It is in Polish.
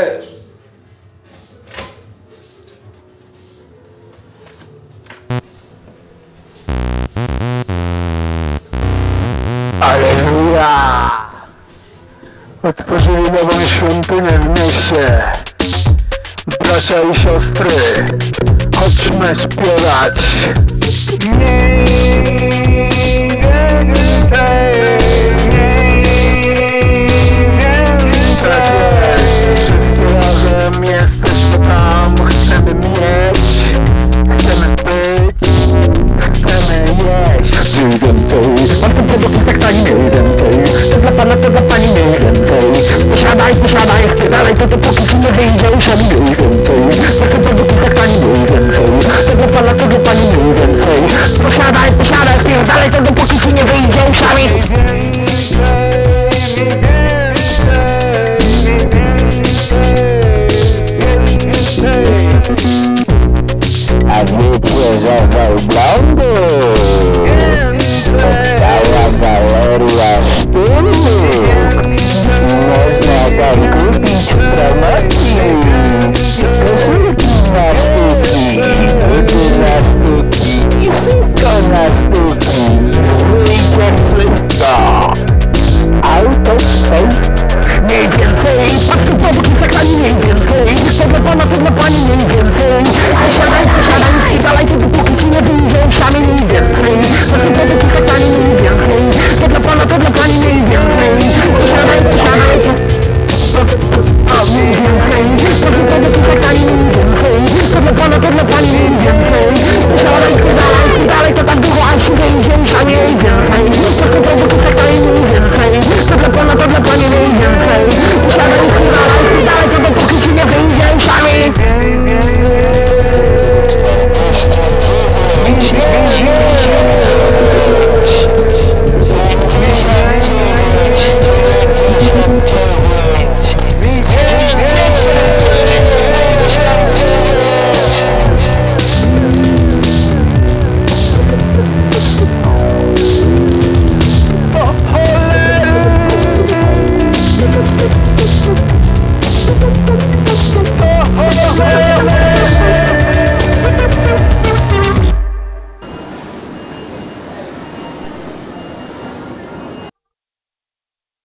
Też. Aleluja! Otworzyli nową świątynię w mieście. Bracia i siostry, chodźmy śpiewać. Nie! pana tego pani nie więcej. Posiadaj, posiadaj, dalej to to póki ci nie wyjdzie uszami mniej więcej. Tego tego tak pani mniej więcej. Tego pana tego pani mniej więcej. Posiadaj, posiadaj, dalej to dopóki ci nie wyjdzie uszami A nie ciężarował blond? mama, put my bunny